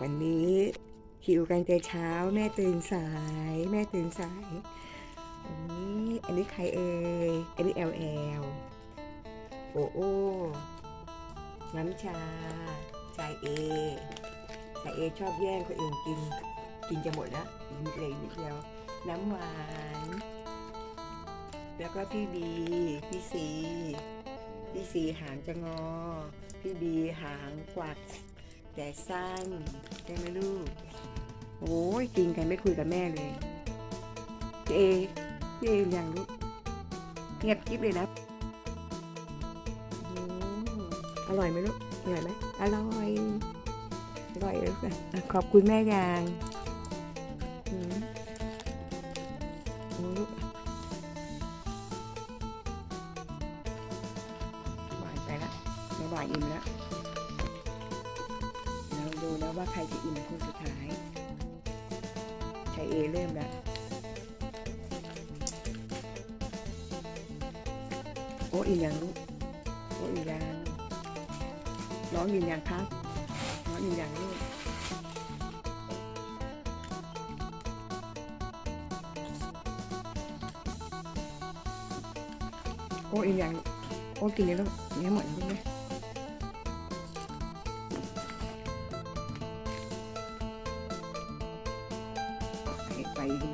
วันนี้หิวกันแต่เช้าแม่ตื่นสาย แม่ตื่นสายอันนี้อันนี้ใครเอ่ยอันนี้แอลแอลโอโอน้ำชาชายเอชายเอชอบแย่งคนอื่นกิน กินจะหมดแล้วอีกนิดเลยนิดเดียวน้ำหวาน แล้วก็พี่บี พี่ซี พี่ซีหางจะงอ พี่บีหางกวัก แต่สั้นใช่ไหมลูก โอ้ยกินกันไม่คุยกับแม่เลยพี่เอพี่เอยังลูกเงียบกิ๊บเลยนะอืมอร่อยไหมลูกอร่อยไหมอร่อยอร่อยเลยค่ะอะขอบคุณแม่ยางอืมอืมลูกบายไปละแม่บายอิ่มแล้วเราดูแล้ ว่าใครจะอิ่มคนสุดท้ายชายเอเริ่มแล้ว โอ้อิ่มยังลูก โอ้อิ่มยังน้องอิ่มยังครับน้องอิ่มยังลูกโอ้อิ่มยังโอ้กินเลยลูกกินให้หมดลูกนะไปไปดู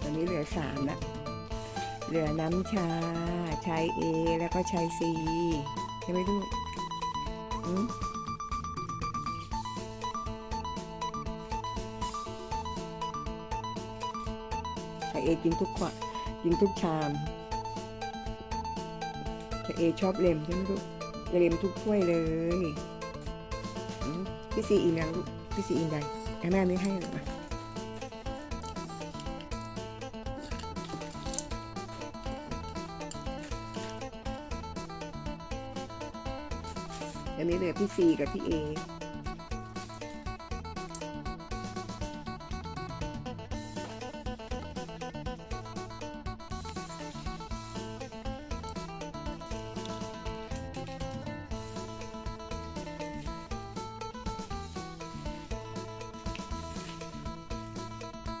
ตอนนี้เหลือสามล้วเหลือน้ำชา ชายเอแล้วก็ชายซีใช่ไหมลูกอืมชายเอกินทุกขวดกินทุกชามชายเอชอบเลมใช่ไหมลูกเลมทุกถ้วยเลยอืม พี่ซีอินยังลูกพี่ซีอินยังให้แม่ไม่ให้หรอกมาอันนี้เลยพี่ซีกับพี่เอ